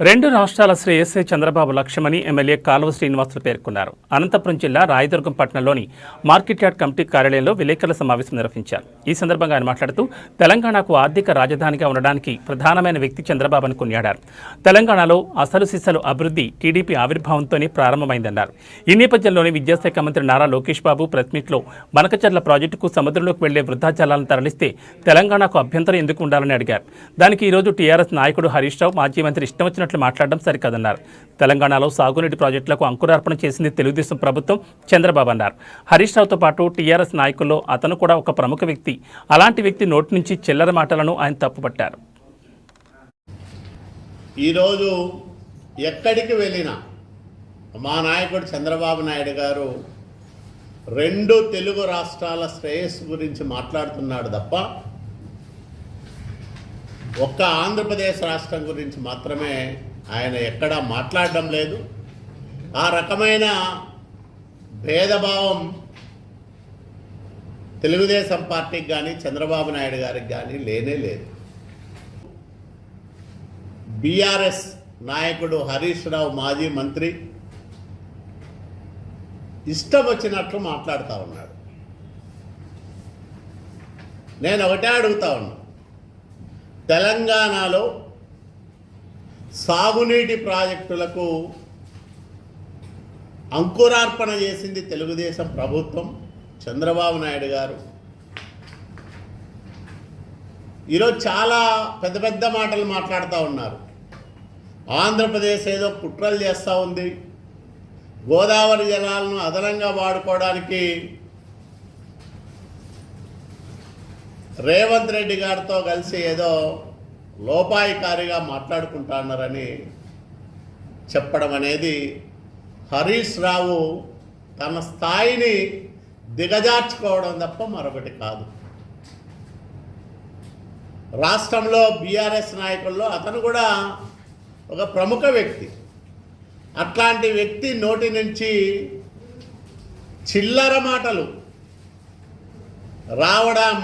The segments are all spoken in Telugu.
రెండు రాష్ట్రాల శ్రేయస్సే చంద్రబాబు లక్ష్యమని ఎమ్మెల్యే కాలువ శ్రీనివాసులు పేర్కొన్నారు. అనంతపురం జిల్లా రాయదుర్గం పట్టణంలోని మార్కెట్ యార్డ్ కమిటీ కార్యాలయంలో విలేకరుల సమావేశం నిర్వహించారు. ఈ సందర్భంగా ఆయన మాట్లాడుతూ తెలంగాణకు ఆర్థిక రాజధానిగా ఉండడానికి ప్రధానమైన వ్యక్తి చంద్రబాబు అని కొనియాడారు. తెలంగాణలో అసలు సిసలు అభివృద్ధి టీడీపీ ఆవిర్భావంతోనే ప్రారంభమైందన్నారు. ఈ నేపథ్యంలోనే విద్యాశాఖ మంత్రి నారా లోకేష్ బాబు ప్రెస్ మీట్లో బనకచర్ల ప్రాజెక్టుకు సముద్రంలోకి వెళ్ళే వృద్ధాజలాలను తరలిస్తే తెలంగాణకు అభ్యంతరం ఎందుకు ఉండాలని అడిగారు. దానికి ఈరోజు టీఆర్ఎస్ నాయకుడు హరీష్ రావు మాజీ మంత్రి ఇష్టం చేసినట్లు మాట్లాడడం సరికాదన్నారు. తెలంగాణలో సాగునీటి ప్రాజెక్టులకు అంకురార్పణ చేసింది తెలుగుదేశం ప్రభుత్వం చంద్రబాబు అన్నారు. హరీష్ రావుతో పాటు టీఆర్ఎస్ నాయకుల్లో అతను కూడా ఒక ప్రముఖ వ్యక్తి. అలాంటి వ్యక్తి నోటి నుంచి చిల్లర మాటలను ఆయన తప్పుపట్టారు. ఈరోజు ఎక్కడికి వెళ్ళినా మా నాయకుడు చంద్రబాబు నాయుడు గారు రెండు తెలుగు రాష్ట్రాల శ్రేయస్సు గురించి మాట్లాడుతున్నాడు తప్ప ఒక్క ఆంధ్రప్రదేశ్ రాష్ట్రం గురించి మాత్రమే ఆయన ఎక్కడా మాట్లాడడం లేదు. ఆ రకమైన భేదభావం తెలుగుదేశం పార్టీకి కానీ చంద్రబాబు నాయుడు గారికి కానీ లేనే లేదు. బీఆర్ఎస్ నాయకుడు హరీష్ రావు మాజీ మంత్రి ఇష్టం వచ్చినట్లు మాట్లాడుతూ ఉన్నాడు. నేను ఒకటే అడుగుతా ఉన్నా. తెలంగాణలో సాగునీటి ప్రాజెక్టులకు అంకురార్పణ చేసింది తెలుగుదేశం ప్రభుత్వం చంద్రబాబు నాయుడు గారు. ఈరోజు చాలా పెద్ద పెద్ద మాటలు మాట్లాడుతూ ఉన్నారు. ఆంధ్రప్రదేశ్ ఏదో కుట్రలు చేస్తూ ఉంది. గోదావరి జలాలను అదనంగా వాడుకోవడానికి రేవంత్ రెడ్డి గారితో కలిసి ఏదో లోపాయికారిగా మాట్లాడుకుంటున్నారని చెప్పడం అనేది హరీష్ రావు తన స్థాయిని దిగజార్చుకోవడం తప్ప మరొకటి కాదు. రాష్ట్రంలో బీఆర్ఎస్ నాయకుల్లో అతను కూడా ఒక ప్రముఖ వ్యక్తి. అట్లాంటి వ్యక్తి నోటి నుంచి చిల్లర మాటలు రావడం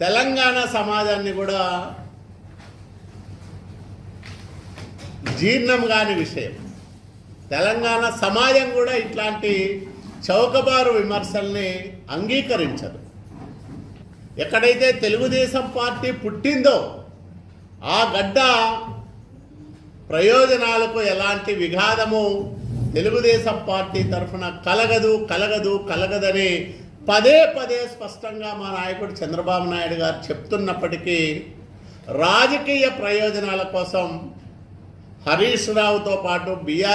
తెలంగాణ సమాజాన్ని కూడా జీర్ణం కాని విషయం. తెలంగాణ సమాజం కూడా ఇట్లాంటి చౌకబారు విమర్శల్ని అంగీకరించదు. ఎక్కడైతే తెలుగుదేశం పార్టీ పుట్టిందో ఆ గడ్డ ప్రయోజనాలకు ఎలాంటి విఘాతము తెలుగుదేశం పార్టీ తరఫున కలగదు కలగదు కలగదని పదే పదే స్పష్టంగా మా నాయకుడు చంద్రబాబు నాయుడు గారు చెప్తున్నప్పటికీ రాజకీయ ప్రయోజనాల కోసం హరీష్ రావుతో పాటు బీఆర్